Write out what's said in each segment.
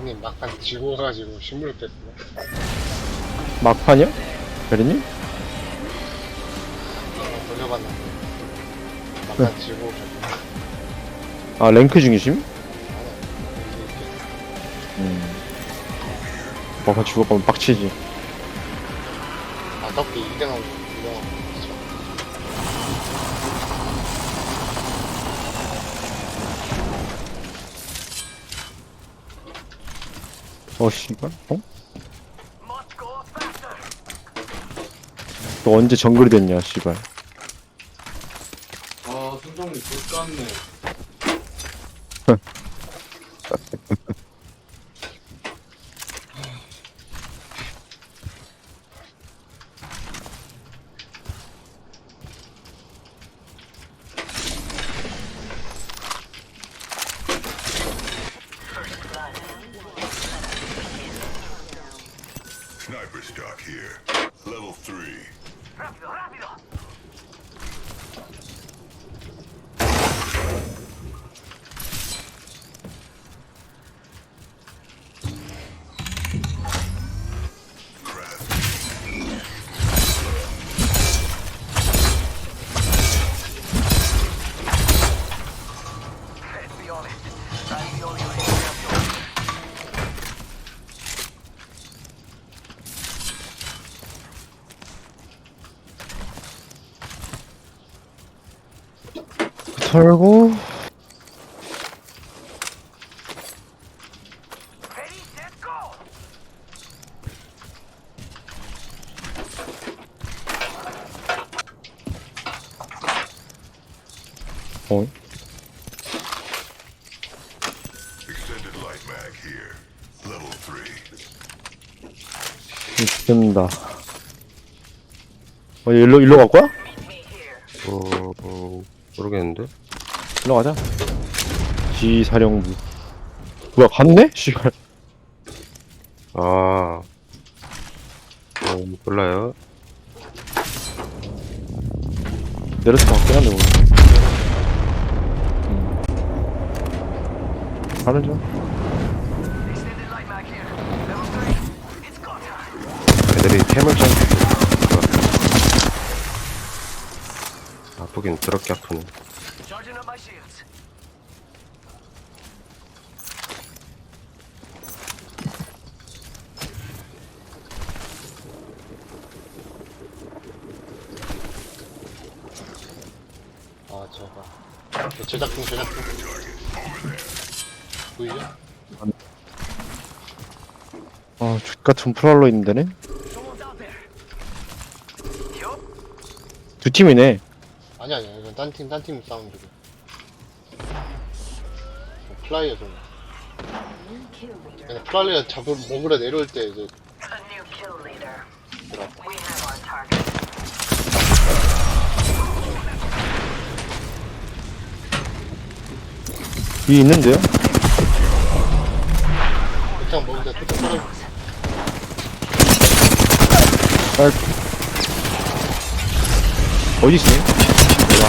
형님 막판 지고 가지고 뺐네. 막판이요? 베리님? 한번 돌려봤는데 막판 지고 가지고. 아 랭크 중이심? 음. 막판 죽을 거면 빡치지 아깝게 2등하고 어 씨발 어? 너 언제 정글이 됐냐 씨발 Sniper stock here. Level 3. 털고 어? Extended light mag here. Level 3. 죽는다 어 일로 일로 갈 거야? 어, 어, 모르겠는데? 일로 가자 지사령부 뭐야 갔네? 씨발 아, 어, 몰라요. 내려서 갔긴 한데 오늘 음. 가는 중 애들이 템을 좀. 아프긴 더럽게 아프네. 아 저거. 저 제작품 제작품. 보이죠? 아 X같은 프랄로 있는데네 두 팀이네 아니 아니 이건 딴팀 딴 팀 사운드고. 플라이어 좀. 그냥 플라이어 잡으 먹으러 내려올 때 이제. 들어왔다. 뒤에 있는데요? 일단 떨어. 아, 어디 있어? 야,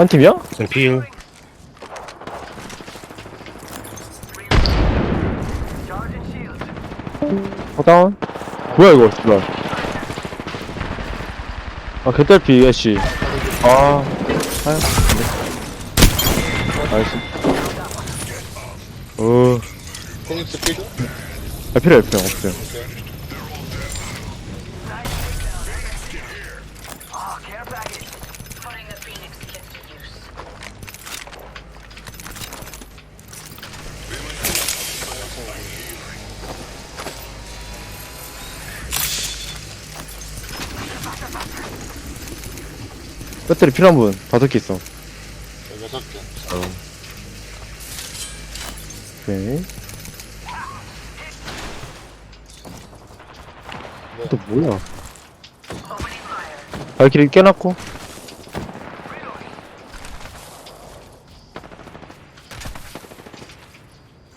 한 팀이야? 필. 어, 다운. 뭐야, 이거, 씨발. 아, 개딸피, 애쉬. 아, 아유, 네. 나이스. 어, 포닉스 필요? 아, 필요 없어요, 없어요. 배터리 필요한 분, 다섯 개 있어. 여섯 개. 오케이. 네. 또 뭐야? 발키리 깨놨고.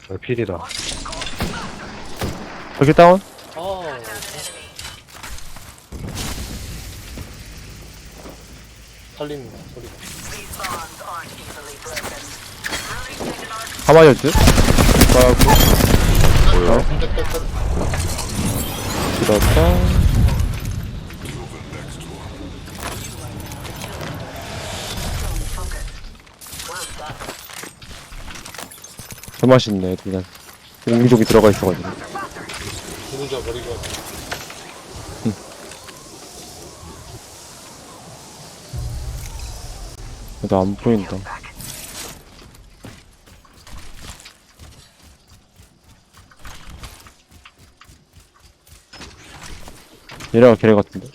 아, 필이다. 발키리 다운. 살림 소리가. 가만히 듯. 빠고. 뭐야? 들었다. well done. 더 맛있네, 그냥. 옹기종기 들어가 있어가지고. 누군지 버리고. 나 안 보인다. 얘네가 걔네 같은데?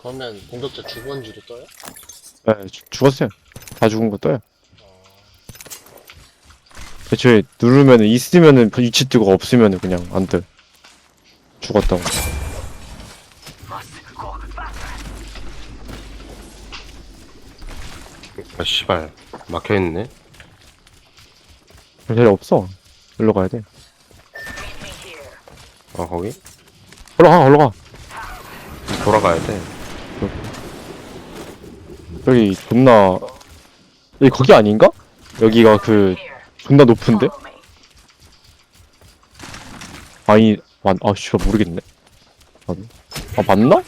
그러면 공격자 죽은 줄도 떠요? 네, 죽- 죽었어요. 다 죽은 거 떠요. 대체 누르면은 있으면은 위치 뜨고 없으면은 그냥 안 떠. 죽었다고. 아, 씨발. 막혀있네. 자리 없어. 일로 가야 돼. 아, 거기? 올라가, 올라가. 돌아가야 돼. 여기 존나 여기 거기 아닌가? 여기가 그. 존나 높은데? 아니 맞, 아 씨발 모르겠네. 아, 아 맞나?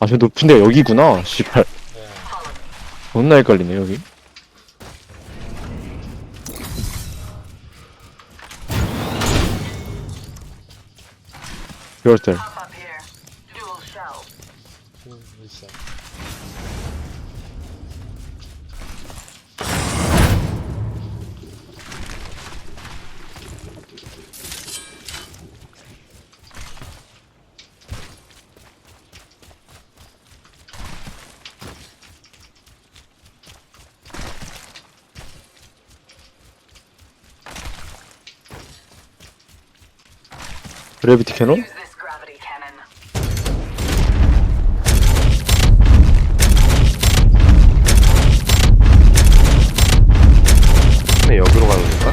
아 저 높은데 여기구나. 씨발 네. 존나 헷갈리네 여기. 이럴 때 Hop up here. Dual shell. 음, 있어. 그래비티 캐논? 근데 여기로 가는 건가?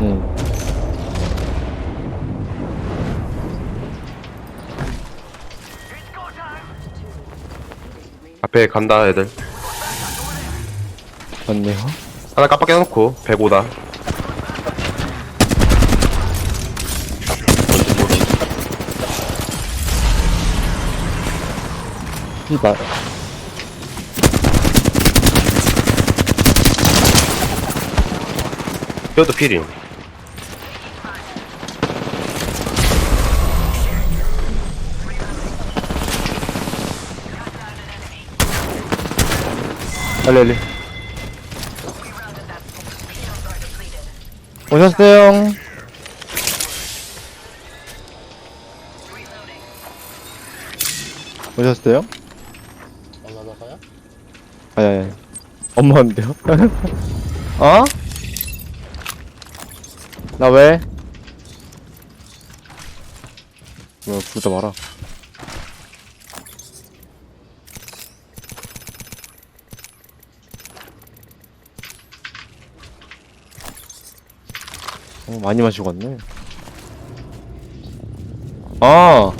응. 앞에 간다, 애들. 맞네요. 하나 깜빡 해 놓고, 105다. 씨발. 이것도 필이. 빨리 빨리. 오셨어요. 오셨어요? 아니 아니. 엄마인데요? 어? 나 왜? 뭐 부르다 마라. 어, 많이 마시고 왔네. 아!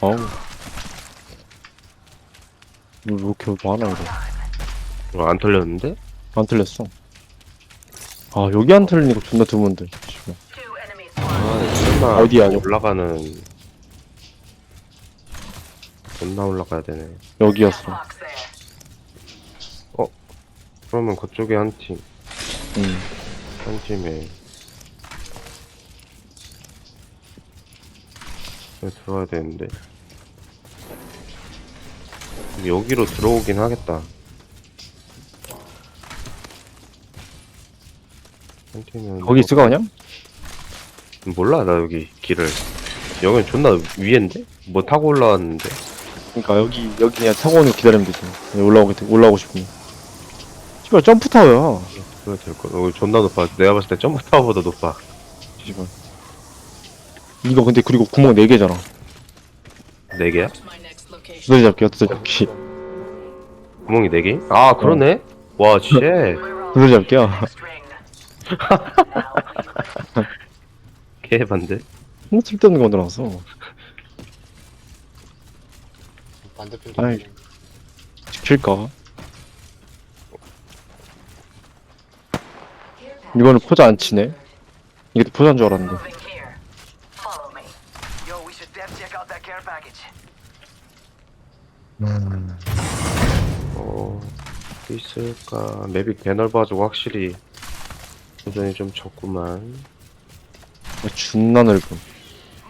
어우. 뭐, 왜 이렇게 많아, 이거. 어, 안 털렸는데? 안 틀렸어. 아, 여기 안 틀리니까 존나 드문데. enemies 아. 네, 설마. 어디야, 이거? 올라가는. 존나 올라가야 되네. 여기였어. There. 그러면 그쪽에 한 팀, 음. 한 팀에. 여기 들어와야 되는데. 여기로 들어오긴 하겠다. 거기 있을까 그냥? 몰라, 나 여기 길을. 여긴 존나 위엔데? 뭐 타고 올라왔는데? 그러니까 여기 여기 그냥 타고 오는 거 기다리면 되지. 그냥 올라오고 올라오고 싶으면. 씨발 점프 타워야. 그래 될거 여기 존나 높아. 내가 봤을 때 점프 타워보다 높아. 씨발. 이거 근데 그리고 구멍 4 개잖아. 네 개야? 두더지 잡기야 두더지 잡기. 구멍이 네 개? 아, 그러네? 와, 쉣. We're all 두더지 잡기야. 개반데? 뭐 쓸데없는 거 만들어놨어. 반대편도 아이. 있네. 지킬까? 이거는 포자 안 치네. 이게 또 포자인 줄 알았는데. 어, 어디 있을까? 맵이 개 넓어가지고 확실히 도전이 좀 적구만. 존나 넓음.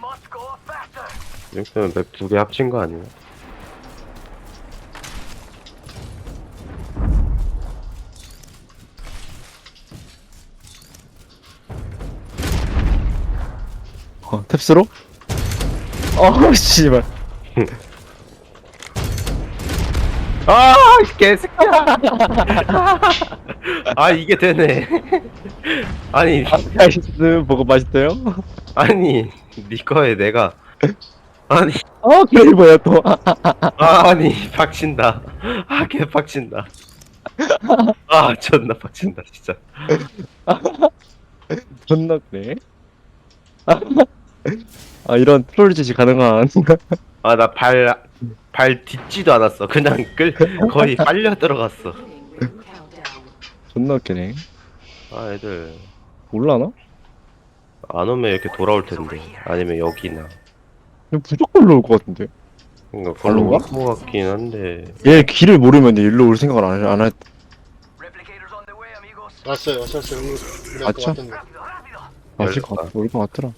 Must go faster. 이 정도면 맵 두 개 합친 거 아니야? 어, 탭스로? 어, 씨발. 아, 이 개새끼야! 아, 이게 되네. 아니, 아이스 보고 맛있대요? 아니, 니 거에 내가. 아니, 어, 그래, 뭐야, 또. 아, 아니, 박친다. 아, 개 박친다. 아, 존나 박친다, 진짜. 존나 그래? 아, 이런 트롤 짓이 가능한. 아, 나 발, 발 딛지도 않았어. 그냥 끌, 거의 빨려 들어갔어. 존나 웃기네. 아, 애들. 몰라나? 안 오면 이렇게 돌아올 텐데. 아니면 여기나. 이거 무조건 올라올 것 같은데. 그러니까? 걸로 올 것 같긴 한데. 얘 길을 모르면 일로 올 생각을 안, 안 the way, amigos. 왔어요, 왔어요, 왔어요. 우리 우리? 아까 왔던데. 것 같, 올것 같더라.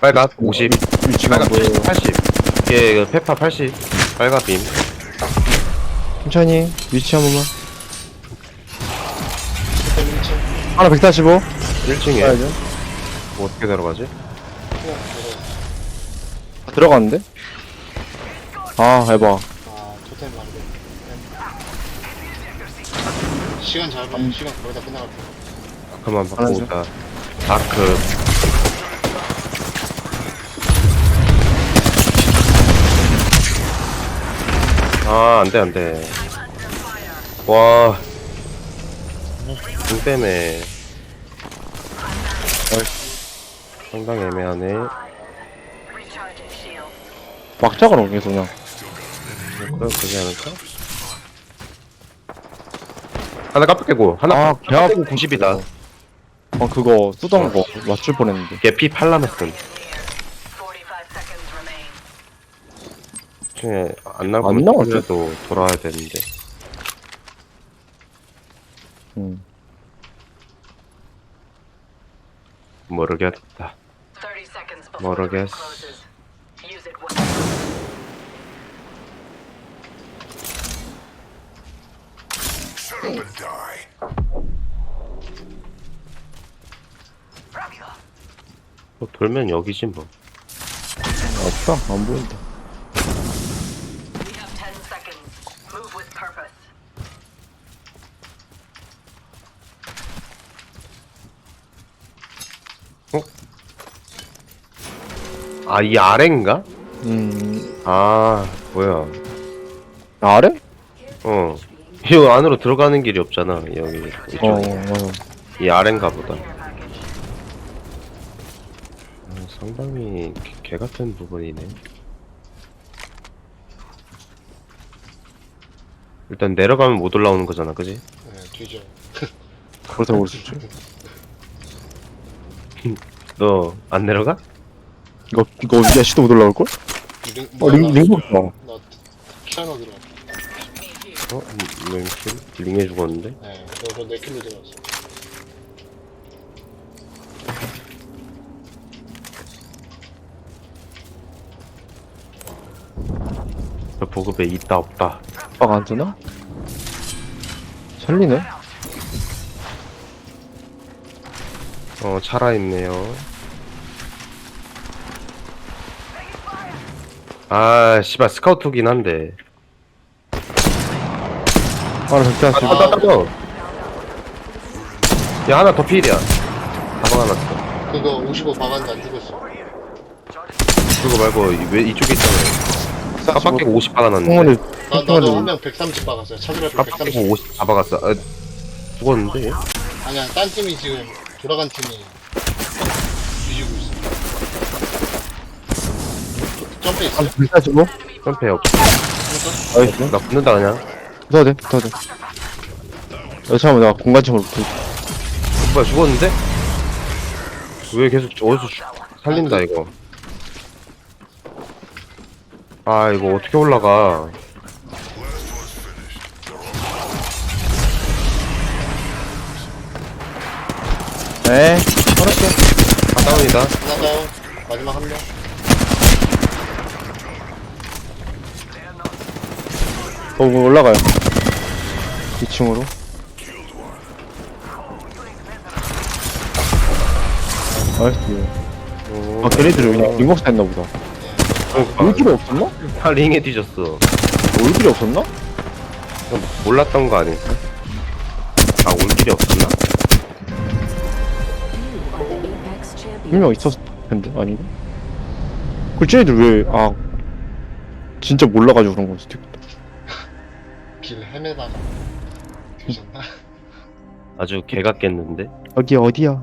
빨갑 50. 위치가 안 보여. 80. 이게 그 페파 80. 빨갑 빔. 천천히, 위치 한 번만. 하나 145. 1층에. 가야죠. 뭐 어떻게 들어가지? 들어. 아, 들어갔는데? 아, 해봐. 아, 토템 안 돼. 시간 잘 봐. 시간 거의 다 끝나갈 거야. 그만 바꾸고 알았어. 오자. 다크. 아, 안 돼, 안 돼. 와. 등 때문에. 상당히 애매하네. 막자가 로 계속 그냥. 그럼 되지 않을까? 하나 깜빡이고, 하나 아, 개 아파. 90이다. 어, 그거 쓰던 거 맞출 뻔했는데. 걔피 팔라메슨. 중에 안 나올 안 거면 나왔죠? 그래도 돌아와야 되는데. 음. 모르겠다. 30 seconds before the 모르겠어. 뭐 돌면 여기지 뭐. 없다, 안 보인다. 아, 이 아래인가? 음, 아, 뭐야. 아래? 어. 이 안으로 들어가는 길이 없잖아, 여기. 이쪽. 어, 어. 이 아래인가 보다. 아, 상당히 개, 개 같은 부분이네. 일단 내려가면 못 올라오는 거잖아, 그지? 네, 뒤져. 그렇다고 볼 수 있죠. 너안 내려가? 이거 이거 야 시도 못 올라올 걸? 링, 어 링, 링 먹다 나 키아노 들어갔다. 어? 링킬? 링해 죽었는데? 네, 너내 킬로 들어갔어. 저 보급에 있다 없다 빡안 뜨나? 살리네? 어 살아있네요 아 씨발 스카우트긴 한데 하나 안 아, 아, 아, 아. 야 하나 더 필이야 다 박아놨어 그거 55 박았는데 안 죽었어. 그거 말고 이- 왜 이쪽에 있잖아요 깜빡이고 50 박아놨는데 나, 나도 한 명 130 박았어요. 깜빡이고 130. 50다 박았어 아, 죽었는데 얘? 아니야, 딴 팀이 지금 돌아간 팀이 점프 있어. 한 불사지고? 점프해 없 나이스. 나 붙는다 그냥. 붙어야 돼 붙어야 돼. 야, 잠깐만 나 공간침으로 붙어 뭐야 죽었는데? 왜 계속 어디서 죽- 살린다 이거. 아 이거 어떻게 올라가? 네 알았어 아 다운이다. 하나 다운. 마지막 한 명. 어뭐 올라가요 2층으로 나이스 아 걔네들이 그냥 링곡스 했나 보다 올 길이 없었나? 다 링에 뒤졌어 올 길이 없었나? 그냥 몰랐던 거 아닐까? 아 올 길이 없었나? 분명 있었을 텐데 아닌가? 그 쟤네들 왜 아 진짜 몰라가지고 그런 걸 수도 있겠다 길 헤매다가 뒤졌나? 아주 개 같겠는데? 여기 어디야?